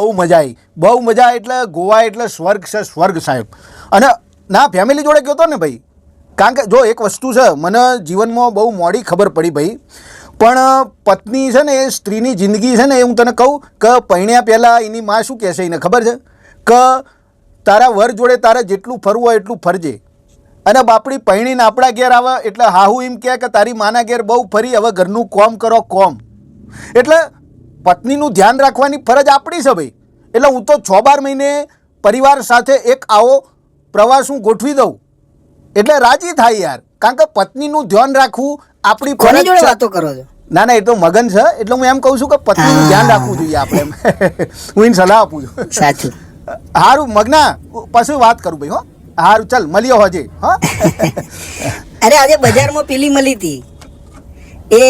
બહુ મજા આવી બહુ મજા એટલે ગોવા એટલે સ્વર્ગ છે, સ્વર્ગ સાહેબ. અને ના ફેમિલી જોડે ગયો હતો ને ભાઈ? કારણ કે જો એક વસ્તુ છે, મને જીવનમાં બહુ મોડી ખબર પડી ભાઈ. પણ પત્ની છે ને એ સ્ત્રીની જિંદગી છે ને એ હું તને કહું કે પરણ્યા પહેલાં એની માં શું કહેશે એને ખબર છે? કે તારા વર જોડે તારે જેટલું ફરવું હોય એટલું ફરજે. અને બાપડી પૈણીને આપણા ઘેર આવે એટલે હાહુ એમ કહે કે તારી માના ઘેર બહુ ફરી, હવે ઘરનું કોમ કરો, કોમ. એટલે પત્નીનું ધ્યાન રાખવાની ફરજ આપણી છે ભાઈ. એટલે હું તો છ બાર મહિને પરિવાર સાથે એક આવો પ્રવાસ હું ગોઠવી દઉં. એટલે રાજી થાય યાર. કારણ કે પત્નીનું ધ્યાન રાખવું આપણી ફરજ વાતો કરો છો? ના ના એ તો મગન છે. એટલે હું એમ કહું છું કે પત્નીનું ધ્યાન રાખવું જોઈએ આપણે હું એને સલાહ આપું છું. સાચું. હારું મગના પછી વાત કરું ભાઈ હો. હારું ચાલ મળ્યો હોજે હા. અરે આજે બજારમાં પેલી મળી હતી. એ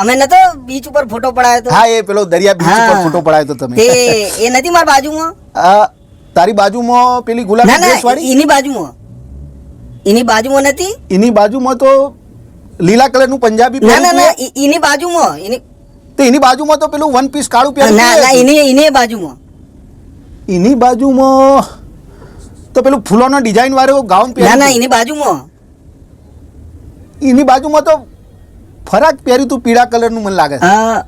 અમે ન તો બીચ ઉપર ફોટો પડાયો તો. હા એ પેલો દરિયા બીચ ઉપર ફોટો પડાયો તો તમે. તે એ નથી મારી બાજુમાં? તારી બાજુમાં પેલી ના ગુલાબી ના ડ્રેસ વાળી એની બાજુમાં. એની બાજુમાં નથી? એની બાજુમાં તો લીલા કલરનું પંજાબી ના ના ના એની બાજુમાં એની તો એની બાજુમાં તો પેલું વન પીસ કાળું પહેર્યું ના ના એની એની બાજુમાં. એની બાજુમાં તો પેલું ફૂલોનો ડિઝાઇન વાળો ગાઉન ના ના એની બાજુમાં. એની બાજુમાં તો ફરાક પહેર્યું તું પીળા કલરનું મને લાગે. હા.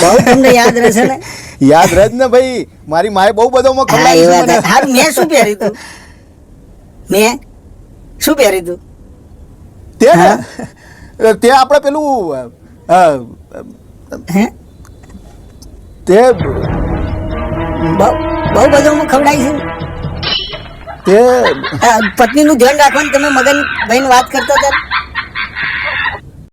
બહુ તમને યાદ રહેશે ને? યાદ રજ ને ભાઈ. મારી માએ બહુ. હારું મેં શું પહેર્યું તું? મેં? શું પહેર્યું તું? તે આપણે પેલું હે? તે બહુ બધો બધું ખવડાવી છે તે પત્નીનું ધ્યાન રાખવાનું તમે મગન ભાઈને વાત કરતા હતા?